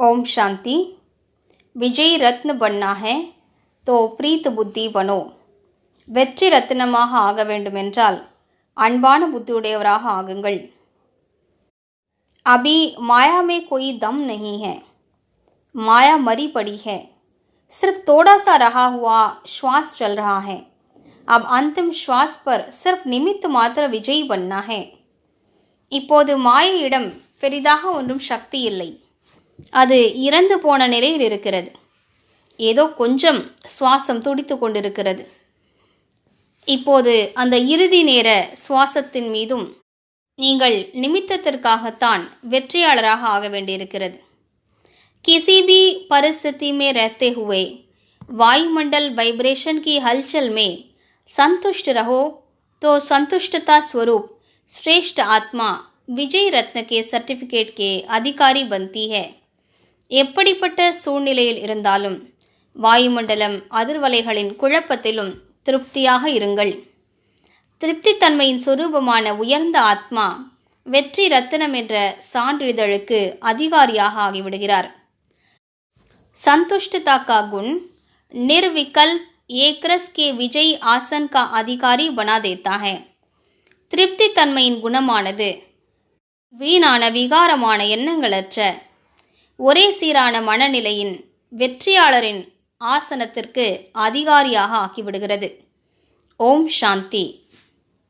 ओम शांति விஜய் ரத்ன பண்ணா है तो प्रीत புத்தி பனோ வெற்றி ரத்தினமாக ஆக வேண்டுமென்றால் அன்பான புத்தியுடையவராக ஆகுங்கள் अभी माया में कोई दम नहीं है माया मरी पड़ी है सिर्फ थोड़ा सा रहा हुआ श्वास चल रहा है अब अंतिम श्वास पर सिर्फ निमित्त मात्र विजयी बनना है இப்போது மாயையிடம் பெரிதாக ஒன்றும் சக்தி இல்லை அது இறந்து போன நிலையில் இருக்கிறது ஏதோ கொஞ்சம் சுவாசம் துடித்து கொண்டிருக்கிறது இப்போது அந்த இறுதி நேர சுவாசத்தின் மீதும் நீங்கள் நிமித்தத்திற்காகத்தான் வெற்றியாளராக ஆக வேண்டியிருக்கிறது किसी भी परिस्थिति में रहते हुए वायुमंडल वाइब्रेशन की हलचल में संतुष्ट रहो तो संतुष्टता स्वरूप श्रेष्ठ आत्मा विजय रत्न के सर्टिफिकेट के अधिकारी बनती है எப்படிப்பட்ட சூழ்நிலையில் இருந்தாலும் வாயுமண்டலம் அதிர்வலைகளின் குழப்பத்திலும் திருப்தியாக இருங்கள் திருப்தித்தன்மையின் சொரூபமான உயர்ந்த ஆத்மா வெற்றி ரத்தினம் என்ற சான்றிதழுக்கு அதிகாரியாக ஆகிவிடுகிறார் संतुष्टता का गुण निर्विकल्प एक रस के विजयी आसन का अधिकारी बना देता है திருப்தி தன்மையின் குணமானது வீணான விகாரமான எண்ணங்களற்ற ஒரே சீரான மனநிலையின் வெற்றியாளரின் ஆசனத்திற்கு அதிகாரியாக ஆக்கிவிடுகிறது. ஓம் சாந்தி.